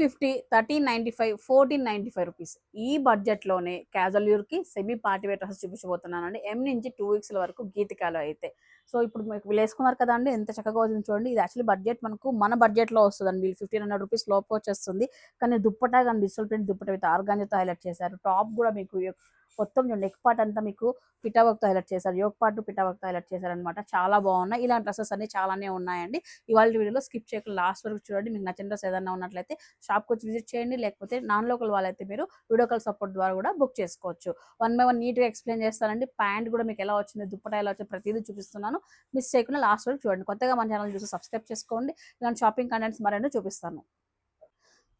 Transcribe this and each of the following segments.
Fifty thirteen ninety five fourteen ninety five rupees. ఈ బడ్జెట్లోనే casual యూర్కి సెమీ పార్టీ వేర్ డ్రెస్సెస్ చూపించబోతున్నానండి. ఎం నుంచి టూ వీక్స్ల వరకు గీతికాలు అయితే. సో ఇప్పుడు మీకు వీళ్ళు వేసుకున్నారు కదా అండి ఎంత చక్కగా వచ్చింది చూడండి. ఇది యాక్చువల్లీ బడ్జెట్ మనకు మన బడ్జెట్లో వస్తుందండి. వీళ్ళు ఫిఫ్టీన్ హండ్రెడ్ రూపీస్ లోపు వచ్చేస్తుంది. కానీ దుప్పటా కానీ డిజిటల్ ప్రింట్ దుప్పట విత్ ఆర్గాంజతో హైలైట్ చేశారు. టాప్ కూడా మీకు మొత్తం నెక్ పార్ట్ అంతా మీకు పిటావర్క్తో హైలైట్ చేశారు. యోగ్ పార్ట్ పిటా హైలైట్ చేశారు అనమాట చాలా బాగున్నాయి. ఇలాంటి డ్రెస్సెస్ అన్ని చాలానే ఉన్నాయండి. ఇవాళ వీడియోలో స్కిప్ చేయకుండా లాస్ట్ వరకు చూడండి. మీకు నచ్చిన డ్రెస్ ఏదైనా ఉన్నట్లయితే షాప్కి వచ్చి విజిట్ చేయండి. లేకపోతే నాన్ లోకల్ వాళ్ళైతే మీరు వీడియో కాల్ సపోర్ట్ ద్వారా కూడా బుక్ చేసుకోవచ్చు. వన్ బై వన్ నీట్గా ఎక్స్ప్లెయిన్ చేస్తానండి. ప్యాంట్ కూడా మీకు ఎలా వచ్చింది దుప్పటా ఎలా వచ్చింది ప్రతిదీ చూపిస్తున్నాను. మిస్ చేయకుండా లాస్ట్ వరకు చూడండి. కొత్తగా మన ఛానల్ చూసి సబ్స్క్రైబ్ చేసుకోండి. ఇలాంటి షాపింగ్ కంటెంట్స్ మరెన్నో చూపిస్తాను.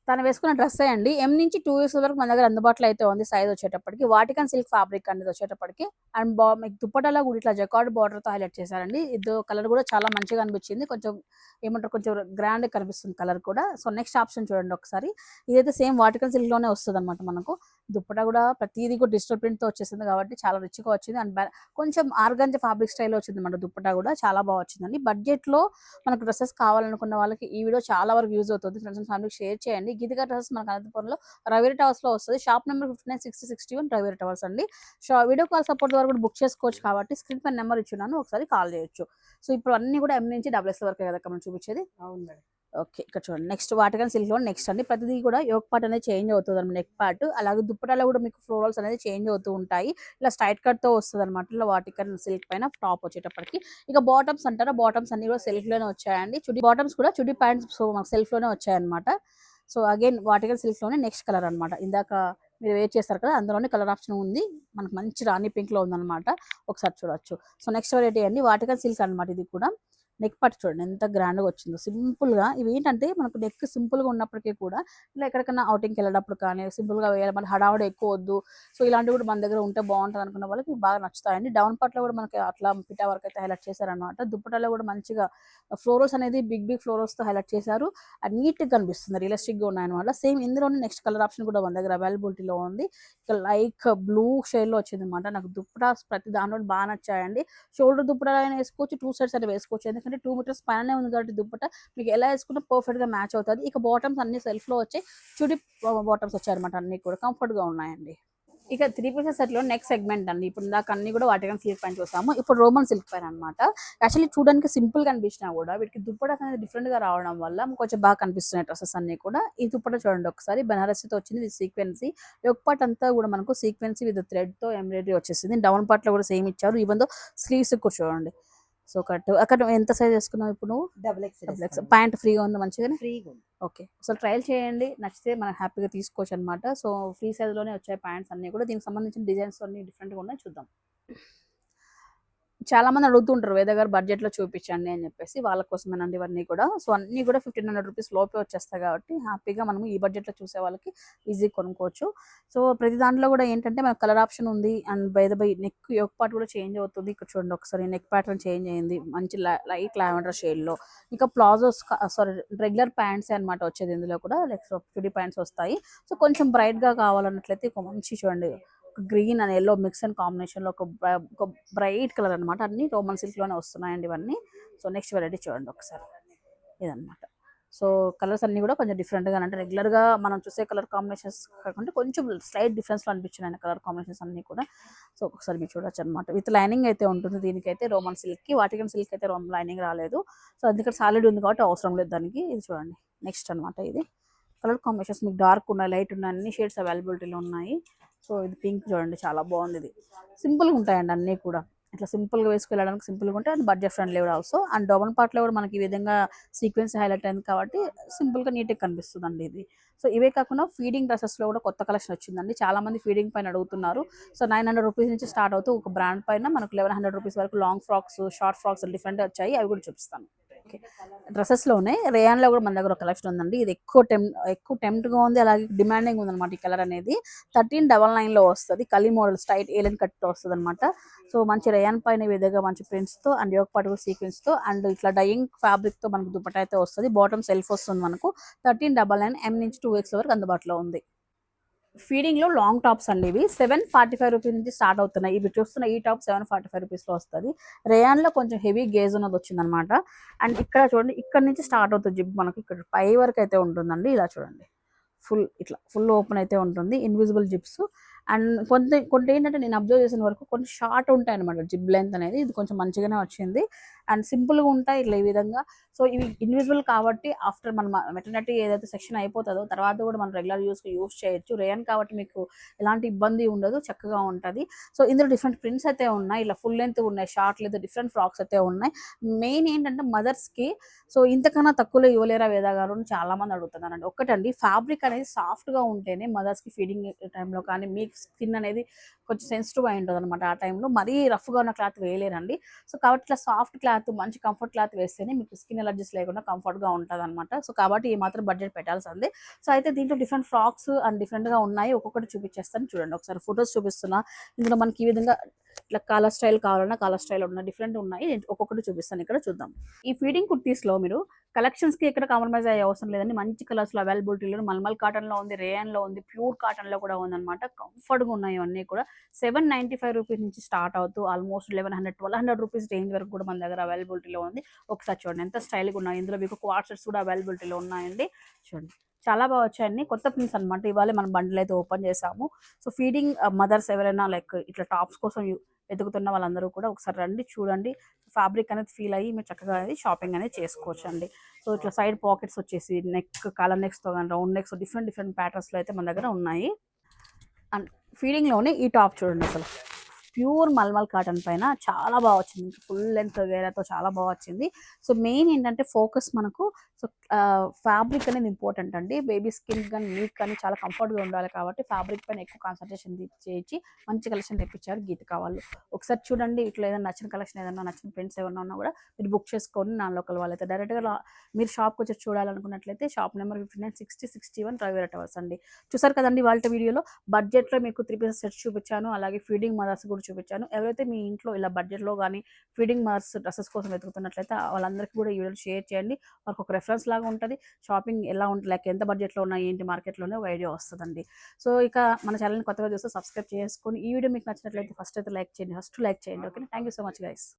తను వేసుకున్న డ్రెస్ అండి. ఎం నుంచి టూ ఇయర్స్ వరకు మన దగ్గర అందుబాటులో అయితే ఉంది సైజ్ వచ్చేటప్పటికి. వాటికన్ సిల్క్ ఫ్యాబ్రిక్ అనేది వచ్చేటప్పటికి. అండ్ బా మీకు దుప్పటలో కూడా ఇట్లా జకార్డ్ బార్డర్తో హైలైట్ చేశారండి. ఇది కలర్ కూడా చాలా మంచిగా అనిపించింది. కొంచెం ఏమంటారు? కొంచెం గ్రాండ్ కనిపిస్తుంది కలర్ కూడా. సో నెక్స్ట్ ఆప్షన్ చూడండి ఒకసారి. ఇదైతే సేమ్ వాటికన్ సిల్క్లోనే వస్తుంది అనమాట మనకు. దుప్పటా కూడా ప్రతిదీ కూడా డిజిటల్ ప్రింట్తో వచ్చేసింది కాబట్టి చాలా రిచ్గా వచ్చింది. అండ్ కొంచెం ఆర్గంజ ఫ్యాబ్రిక్ స్టైల్ వచ్చింది మన దుప్పటా కూడా. చాలా బాగా వచ్చిందండి. బడ్జెట్లో మనకు డ్రెస్సెస్ కావాలనుకున్న వాళ్ళకి ఈ వీడియో చాలా వరకు యూజ్ అవుతుంది. ఫ్రెండ్స్ అండ్ ఫ్యామిలీకి షేర్ చేయండి. గీతిగా డ్రెస్సెస్ మనకు అనంతపురంలో రవీరి టవర్స్లో వస్తుంది. Shop number fifty nine sixty sixty one రవీరి towers అండి. షా వీడియో కాల్ సపోర్ట్ ద్వారా కూడా బుక్ చేసుకోవచ్చు కాబట్టి స్క్రీన్ పైన నెంబర్ ఇచ్చున్నాను ఒకసారి కాల్ చేయొచ్చు. సో ఇప్పుడు అన్ని కూడా ఎం నుంచి డబ్ల్యూఎస్ వరకు కదా మనం చూపించేది? అవును ఓకే ఇక్కడ చూడండి. నెక్స్ట్ వాటికన్ సిల్క్లో నెక్స్ట్ అండి. ప్రతిదీ కూడా యోక్ పార్ట్ అనేది చేంజ్ అవుతుంది అనమాట నెక్ పార్ట్ అలాగే దుప్పటాలో కూడా మీకు ఫ్లోరల్స్ అనేది చేంజ్ అవుతూ ఉంటాయి. ఇలా స్ట్రైట్ కట్తో వస్తుంది అనమాట ఇలా వాటికన్ సిల్క్ పైన టాప్ వచ్చేటప్పటికి. ఇక బాటమ్స్ అంటారా? బాటమ్స్ అన్ని కూడా సెల్ఫ్లోనే వచ్చాయండి. చుడి బాటమ్స్ కూడా చుడి ప్యాంట్స్ సో మాకు సెల్ఫ్లోనే వచ్చాయన్నమాట. సో అగైన్ వాటికల్ సిల్క్లోనే నెక్స్ట్ కలర్ అన్నమాట. ఇందాక మీరు వెయిట్ చేస్తారు కదా అందులోనే కలర్ ఆప్షన్ ఉంది. మనకు మంచి రాణి పింక్లో ఉందన్నమాట. ఒకసారి చూడొచ్చు. సో నెక్స్ట్ వెరైటీ అండి. వాటికల్ సిల్క్ అన్నమాట ఇది కూడా. నెక్ పట్టు చూడండి ఎంత గ్రాండ్గా వచ్చిందో. సింపుల్గా ఇవి ఏంటంటే మనకు నెక్ సింపుల్గా ఉన్నప్పటికీ కూడా ఇలా ఎక్కడికైనా అవుటింగ్కి వెళ్ళేటప్పుడు కానీ సింపుల్గా వేయాలి మన హడావుడి ఎక్కువ వద్దు. సో ఇలాంటివి కూడా మన దగ్గర ఉంటే బాగుంటుంది అనుకున్న వాళ్ళకి బాగా నచ్చుతాయండి. డౌన్ పార్ట్లో కూడా మనకి అట్లా పిటా వరకు అయితే హైలైట్ చేశారనమాట దుప్పటాలో కూడా మంచిగా ఫ్లోరల్స్ అనేది బిగ్ బిగ్ ఫ్లోరల్స్తో హైలైట్ చేశారు. అది నీట్గా కనిపిస్తుంది రియలిస్టిక్గా ఉన్నాయన్నమాట. సేమ్ ఇందులోనే నెక్స్ట్ కలర్ ఆప్షన్ కూడా మన దగ్గర అవైలబిలిటీలో ఉంది. ఇక లైక్ బ్లూ షేడ్లో వచ్చింది అనమాట నాకు దుప్పటాస్ ప్రతి దాంట్లో బాగా నచ్చాయండి. షోల్డర్ దుప్పటలు అయినా వేసుకోవచ్చు టూ సైడ్స్ అయినా వేసుకోవచ్చు. ఎందుకంటే టూ మీటర్స్ పైననే ఉంది కాబట్టి దుప్పట. మీకు ఎలా వేసుకుంటే పర్ఫెక్ట్గా మ్యాచ్ అవుతుంది. ఇక బాటమ్స్ అన్ని సెల్ఫ్లో వచ్చాయి చుడి బాటమ్స్ వచ్చాయన్నమాట అన్ని కూడా. కంఫర్ట్గా ఉన్నాయండి. ఇక త్రీ పీసెస్ సెట్లో నెక్స్ట్ సెగ్మెంట్ అండి. ఇప్పుడు ఇందాక అన్ని కూడా వాటికన్ సిల్క్ పైన చూసాము. ఇప్పుడు రోమన్ సిల్క్ పైన అనమాట యాక్చువల్లీ చూడడానికి సింపుల్ కనిపించినా కూడా వీటికి దుప్పట అనేది డిఫరెంట్గా రావడం వల్ల కొంచెం బాగా కనిపిస్తున్నాయి డ్రెస్సెస్ అన్ని కూడా. ఈ దుప్పట చూడండి ఒకసారి. బనారసీతో వచ్చింది విత్ సీక్వెన్సీ. ఒక పార్ట్ అంతా కూడా మనకు సీక్వెన్సీ విత్ థ్రెడ్తో ఎంబ్రాయిడరీ వచ్చేసింది. డౌన్ పార్ట్లో కూడా సేమ్ ఇచ్చారు. ఈవెన్ దో స్లీవ్స్ కూడా చూడండి. సో కట్ అక్కడ ఎంత సైజ్ వేసుకున్నావు ఇప్పుడు నువ్వు? డబుల్ ఎక్స్ ప్యాంట్ ఫ్రీగా ఉంది మంచిగానే? ఫ్రీగా ఉంది. ఓకే. అసలు ట్రయల్ చేయండి. నచ్చితే మనం హ్యాపీగా తీసుకోవచ్చు అనమాట సో ఫ్రీ సైజ్లోనే వచ్చాయి ప్యాంట్స్ అన్నీ కూడా. దీనికి సంబంధించిన డిజైన్స్ అన్ని డిఫరెంట్గా ఉన్నాయి. చూద్దాం. చాలా మంది అడుగుతుంటారు వేద గారు బడ్జెట్లో చూపించండి అని చెప్పేసి. వాళ్ళ కోసమేనండి ఇవన్నీ కూడా. సో అన్ని కూడా ఫిఫ్టీన్ హండ్రెడ్ రూపీస్ లోపే వచ్చేస్తాయి కాబట్టి హ్యాపీగా మనం ఈ బడ్జెట్లో చూసే వాళ్ళకి ఈజీ కొనుక్కోవచ్చు. సో ప్రతి దాంట్లో కూడా ఏంటంటే మనకు కలర్ ఆప్షన్ ఉంది and by the by neck యొక్క పార్ట్ కూడా చేంజ్ అవుతుంది. ఇక్కడ చూడండి ఒకసారి నెక్ ప్యాటర్న్ చేంజ్ అయింది. మంచి లైట్ లావెండర్ షేడ్లో ఇంకా ప్లాజోస్ సారీ రెగ్యులర్ ప్యాంట్స్ అన్నమాట వచ్చేది ఇందులో కూడా. లైక్ చుడి ప్యాంట్స్ వస్తాయి. సో కొంచెం బ్రైట్గా కావాలన్నట్లయితే ఒక మంచి చూడండి green and yellow mix and కాంబినేషన్లో ఒక ఒక బ్రైట్ కలర్ అన్నమాట. అన్ని రోమన్ సిల్క్లోనే వస్తున్నాయండి ఇవన్నీ. సో నెక్స్ట్ వెరైటీ చూడండి ఒకసారి. ఇదన్నమాట. సో కలర్స్ అన్ని కూడా కొంచెం డిఫరెంట్గా అంటే రెగ్యులర్గా మనం చూసే కలర్ కాంబినేషన్స్ కాకుండా కొంచెం స్లైట్ డిఫరెన్స్లో అనిపించినాయి కలర్ కాంబినేషన్స్ అన్ని కూడా. సో ఒకసారి మీరు చూడొచ్చు అనమాట విత్ లైనింగ్ అయితే ఉంటుంది దీనికైతే రోమన్ సిల్క్కి వాటికన్ సిల్క్ అయితే రోమన్ లైనింగ్ రాలేదు. సో అందుకని సాలిడ్ ఉంది కాబట్టి అవసరం లేదు దానికి. ఇది చూడండి. నెక్స్ట్ అన్నమాట ఇది. కలర్ కాంబినేషన్స్ మీకు డార్క్ ఉన్నాయి లైట్ ఉన్నాయి అన్ని షేడ్స్ అవైలబిలిటీలో ఉన్నాయి. సో ఇది పింక్ చూడండి చాలా బాగుంది ఇది. సింపుల్గా ఉంటాయండి అన్నీ కూడా. ఇట్లా సింపుల్గా వేసుకెళ్ళడానికి సింపుల్గా ఉంటాయి అండ్ బడ్జెట్ ఫ్రెండ్లీ కూడా ఆల్సో. అండ్ డబల్ పార్ట్లో కూడా మనకి ఈ విధంగా సీక్వెన్స్ హైలైట్ అయింది కాబట్టి సింపుల్గా నీట్గా కనిపిస్తుంది అండి ఇది. సో ఇవే కాకుండా ఫీడింగ్ డ్రెస్సెస్లో కూడా కొత్త కలెక్షన్ వచ్చిందండి. చాలా మంది ఫీడింగ్ పైన అడుగుతున్నారు. సో నైన్ హండ్రెడ్ రూపీస్ నుంచి స్టార్ట్ అవుతూ ఒక బ్రాండ్ పైన మనకు లెవెన్ హండ్రెడ్ రూపీస్ వరకు long frocks short frocks different వచ్చాయి. అవి కూడా చూపిస్తాను. ఓకే. ఉన్నాయి. రేయాన్లో కూడా మన దగ్గర ఒక కలెక్షన్ ఉందండి. ఇది ఎక్కువ టెం ఎక్కువ టెంప్ట్గా ఉంది. అలాగే డిమాండింగ్ ఉందన్నమాట ఈ కలర్ అనేది. థర్టీన్ డబల్ నైన్లో వస్తుంది. కలీ మోడల్ స్టైట్ ఏలెన్ కట్తో వస్తుంది అనమాట సో మంచి రేయాన్ పైన విధంగా మంచి ప్రింట్స్తో అండ్ యోగ పాటు సీక్వెన్స్తో అండ్ ఇట్లా డయింగ్ ఫ్యాబ్రిక్తో మనకు దుప్పట అయితే వస్తుంది. బాటమ్ సెల్ఫ్ వస్తుంది మనకు. థర్టీన్ డబల్ నైన్ ఎం నుంచి టూ ఎక్స్ వరకు అందుబాటులో ఉంది. ఫీడింగ్లో లాంగ్ టాప్స్ అండి ఇవి. సెవెన్ ఫార్టీ ఫైవ్ రూపీస్ నుంచి స్టార్ట్ అవుతున్నాయి. ఇవి చూస్తున్న ఈ టాప్ సెవెన్ ఫార్టీ ఫైవ్ రూపీస్లో వస్తుంది. రేయాన్లో కొంచెం హెవీ గేజ్ ఉన్నది వచ్చిందనమాట అండ్ ఇక్కడ చూడండి ఇక్కడ నుంచి స్టార్ట్ అవుతుంది జిప్ మనకి. ఇక్కడ పై వరకు అయితే ఉంటుందండి. ఇలా చూడండి. ఫుల్ ఇట్లా ఫుల్ ఓపెన్ అయితే ఉంటుంది. Invisible zips. అండ్ కొంత కొన్ని ఏంటంటే నేను అబ్జర్వ్ చేసిన వరకు కొన్ని షార్ట్ ఉంటాయి అనమాట జిబ్ లెంత్ అనేది ఇది కొంచెం మంచిగానే వచ్చింది. అండ్ సింపుల్గా ఉంటాయి ఇట్లా ఈ విధంగా. సో ఇవి ఇన్విజిబుల్ కాబట్టి ఆఫ్టర్ మన మెటర్నిటీ ఏదైతే సెక్షన్ అయిపోతుందో తర్వాత కూడా మనం రెగ్యులర్ యూస్కి యూస్ చేయొచ్చు. రేయన్ కాబట్టి మీకు ఎలాంటి ఇబ్బంది ఉండదు చక్కగా ఉంటుంది. సో ఇందులో డిఫరెంట్ ప్రింట్స్ అయితే ఉన్నాయి. ఇలా ఫుల్ లెంత్ ఉన్నాయి షార్ట్ లెంత్ డిఫరెంట్ ఫ్రాక్స్ అయితే ఉన్నాయి. మెయిన్ ఏంటంటే మదర్స్కి సో ఇంతకన్నా తక్కువలో ఇవ్వలేరా వేదా గారు అని చాలా అడుగుతున్నారండి ఒకటండి ఫ్యాబ్రిక్ అనేది సాఫ్ట్గా ఉంటేనే మదర్స్కి ఫీడింగ్ టైంలో కానీ మీకు స్కిన్ అనేది కొంచెం సెన్సిటివ్ అయి ఉంటుంది అనమాట ఆ టైంలో. మరీ రఫ్గా ఉన్న క్లాత్ వేయలేరండి. సో కాబట్టి ఇట్లా సాఫ్ట్ క్లాత్ మంచి కంఫర్ట్ క్లాత్ వేస్తేనే మీకు స్కిన్ ఎలర్జీస్ లేకుండా కంఫర్ట్గా ఉంటుంది అనమాట సో కాబట్టి ఈ మాత్రం బడ్జెట్ పెట్టాల్సిందే. సో అయితే దీంట్లో డిఫరెంట్ ఫ్రాక్స్ అండ్ డిఫరెంట్గా ఉన్నాయి. ఒక్కొక్కటి చూపించేస్తాను. చూడండి ఒకసారి ఫొటోస్ చూపిస్తున్నా. ఇందులో మనకి ఈ విధంగా ఇట్లా కాలర్ స్టైల్ కావాలన్నా కాలర్ స్టైల్ ఉన్న డిఫరెంట్ ఉన్నాయి. ఒక్కొక్కటి చూపిస్తాను. ఇక్కడ చూద్దాం. ఈ ఫీడింగ్ కుర్తీస్లో మీరు కలెక్షన్స్కి ఎక్కడ కాంప్రమైజ్ అయ్యే అవసరం లేదండి. మంచి కలర్స్లో అవైలబిలిటీలో మల్మల్ కాటన్లో ఉంది రేయన్లో ఉంది ప్యూర్ కాటన్లో కూడా ఉందన్నమాట. కంఫర్ట్గా ఉన్నాయి అన్నీ కూడా. సెవెన్ నైంటీ ఫైవ్ రూపీస్ నుంచి స్టార్ట్ అవుతూ almost eleven hundred twelve hundred rupees range వరకు కూడా మన దగ్గర అవైలబిలిటీలో ఉంది. ఒకసారి చూడండి. ఎంత స్టైల్గా ఉన్నాయి. ఇందులో మీకు క్వార్టర్స్ కూడా అవైలబిలిటీలో ఉన్నాయండి. చూడండి. చాలా బాగా వచ్చాయండి. కొత్త ప్రింట్స్ అనమాట ఇవాళ మనం బండిల్ అయితే ఓపెన్ చేసాము. సో ఫీడింగ్ మదర్స్ ఎవరైనా లైక్ ఇట్లా టాప్స్ కోసం వెతుకుతున్న వాళ్ళందరూ కూడా ఒకసారి రండి చూడండి. ఫ్యాబ్రిక్ అనేది ఫీల్ అయ్యి మీరు చక్కగా అనేది షాపింగ్ అనేది చేసుకోవచ్చు అండి సో ఇట్లా సైడ్ పాకెట్స్ వచ్చేసి నెక్ కాలర్ నెక్స్తో కానీ రౌండ్ నెక్స్ డిఫరెంట్ డిఫరెంట్ ప్యాటర్న్స్లో అయితే మన దగ్గర ఉన్నాయి. అండ్ ఫీడింగ్లోనే ఈ టాప్ చూడండి అసలు. ప్యూర్ మల్మల్ కాటన్ పైన చాలా బాగా వచ్చింది. ఫుల్ లెంత్ వేరేతో చాలా బాగా వచ్చింది. సో మెయిన్ ఏంటంటే ఫోకస్ మనకు సో ఫ్యాబ్రిక్ అనేది ఇంపార్టెంట్ అండి. బేబీ స్కిన్ కానీ నీట్ కానీ చాలా కంఫర్ట్గా ఉండాలి కాబట్టి ఫ్యాబ్రిక్ పైన ఎక్కువ కాన్సన్ట్రేషన్ చేయించి మంచి కలెక్షన్ తెప్పించారు గీత కావాలి ఒకసారి చూడండి ఇట్లా ఏదైనా నచ్చిన కలెక్షన్ ఏదైనా నచ్చిన ప్రింట్స్ ఏమైనా ఉన్నా కూడా మీరు బుక్ చేసుకొని నా లోకల్ వాళ్ళైతే డైరెక్ట్గా మీరు షాప్కి వచ్చి చూడాలనుకున్నట్లయితే shop number fifty nine sixty sixty one ట్రైవేర్ towers అండి. చూసారు కదండి వాళ్ళ వీడియోలో? బడ్జెట్లో మీకు త్రీ పీసెస్ సెట్స్ చూపించాను. అలాగే ఫీడింగ్ మదర్స్ కూడా చూపించాను. ఎవరైతే మీ ఇంట్లో ఇలా బడ్జెట్లో కానీ ఫీడింగ్ మార్క్స్ డ్రెస్సెస్ కోసం వెతుకుతున్నట్లయితే వాళ్ళందరికీ కూడా ఈ వీడియో షేర్ చేయండి. వాళ్ళకి ఒక రెఫరెన్స్ లాగా ఉంటుంది. షాపింగ్ ఎలా ఉంటుంది? లైక్ ఎంత బడ్జెట్లో ఉన్నాయి? ఏంటి మార్కెట్లోనే ఒక ఐడియా వస్తుందండి. సో ఇక మన ఛానల్ని కొత్తగా చూస్తే సబ్స్క్రైబ్ చేసుకొని ఈ వీడియో మీకు నచ్చినట్లయితే ఫస్ట్ అయితే లైక్ చేయండి. ఫస్ట్ లైక్ చేయండి. Okay thank you so much guys